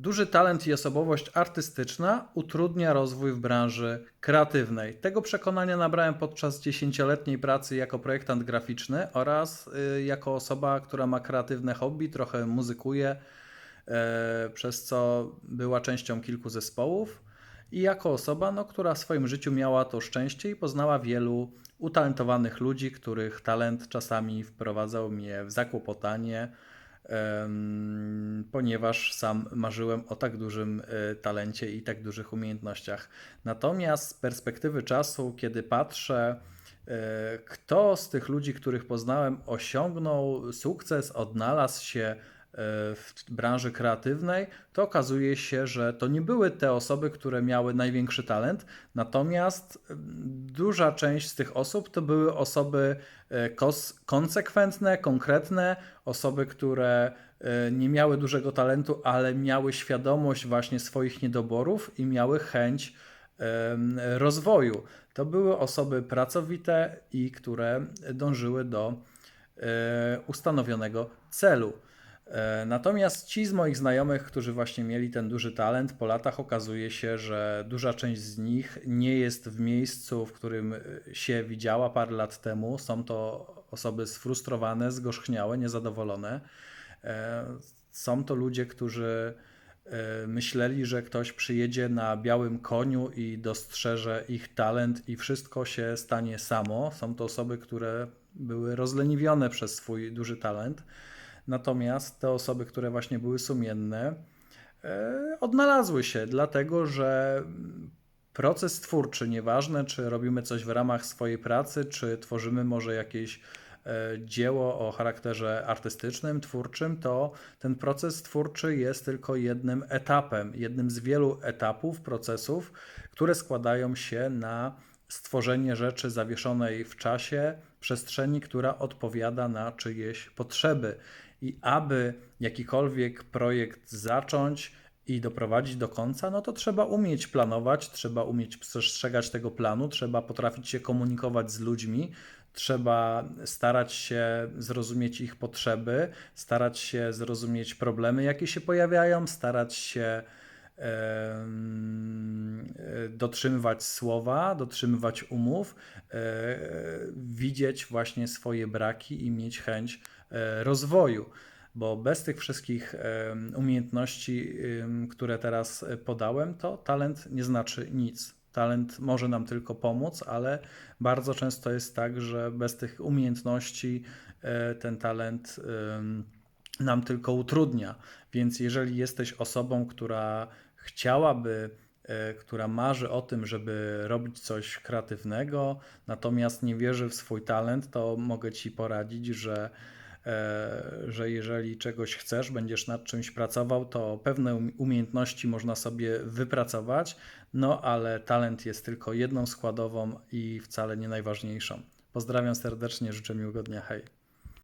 Duży talent i osobowość artystyczna utrudnia rozwój w branży kreatywnej. Tego przekonania nabrałem podczas dziesięcioletniej pracy jako projektant graficzny oraz y, jako osoba, która ma kreatywne hobby, trochę muzykuje, e, przez co była częścią kilku zespołów. I jako osoba, no, która w swoim życiu miała to szczęście i poznała wielu utalentowanych ludzi, których talent czasami wprowadzał mnie w zakłopotanie, ponieważ sam marzyłem o tak dużym e, talencie i tak dużych umiejętnościach. Natomiast z perspektywy czasu, kiedy patrzę, e, kto z tych ludzi, których poznałem, osiągnął sukces, odnalazł się w branży kreatywnej, to okazuje się, że to nie były te osoby, które miały największy talent, natomiast mm, duża część z tych osób to były osoby e, konsekwentne, konkretne, osoby, które e, nie miały dużego talentu, ale miały świadomość właśnie swoich niedoborów i miały chęć rozwoju. To były osoby pracowite i które dążyły do e, ustanowionego celu. E, Natomiast ci z moich znajomych, którzy właśnie mieli ten duży talent, po latach okazuje się, że duża część z nich nie jest w miejscu, w którym e, się widziała parę lat temu. Są to osoby sfrustrowane, zgorzchniałe, niezadowolone. E, Są to ludzie, którzy myśleli, że ktoś przyjedzie na białym koniu i dostrzeże ich talent i wszystko się stanie samo. Są to osoby, które były rozleniwione przez swój duży talent. Natomiast te osoby, które właśnie były sumienne, e, odnalazły się, dlatego że proces twórczy, nieważne czy robimy coś w ramach swojej pracy, czy tworzymy może jakieś e, dzieło o charakterze artystycznym, twórczym, to ten proces twórczy jest tylko jednym etapem, jednym z wielu etapów, procesów, które składają się na stworzenie rzeczy zawieszonej w czasie, przestrzeni, która odpowiada na czyjeś potrzeby. I aby jakikolwiek projekt zacząć i doprowadzić do końca, no to trzeba umieć planować, trzeba umieć przestrzegać tego planu, trzeba potrafić się komunikować z ludźmi, trzeba starać się zrozumieć ich potrzeby, starać się zrozumieć problemy, jakie się pojawiają, starać się dotrzymywać słowa, dotrzymywać umów, e, widzieć właśnie swoje braki i mieć chęć rozwoju. Bo bez tych wszystkich umiejętności, które teraz e, podałem, to talent nie znaczy nic. Talent może nam tylko pomóc, ale bardzo często jest tak, że bez tych umiejętności e, ten talent nam tylko utrudnia. Więc jeżeli jesteś osobą, która chciałaby, e, która marzy o tym, żeby robić coś kreatywnego, natomiast nie wierzy w swój talent, to mogę ci poradzić, że, e, że jeżeli czegoś chcesz, będziesz nad czymś pracował, to pewne um- umiejętności można sobie wypracować, no ale talent jest tylko jedną składową i wcale nie najważniejszą. Pozdrawiam serdecznie, życzę miłego dnia, hej.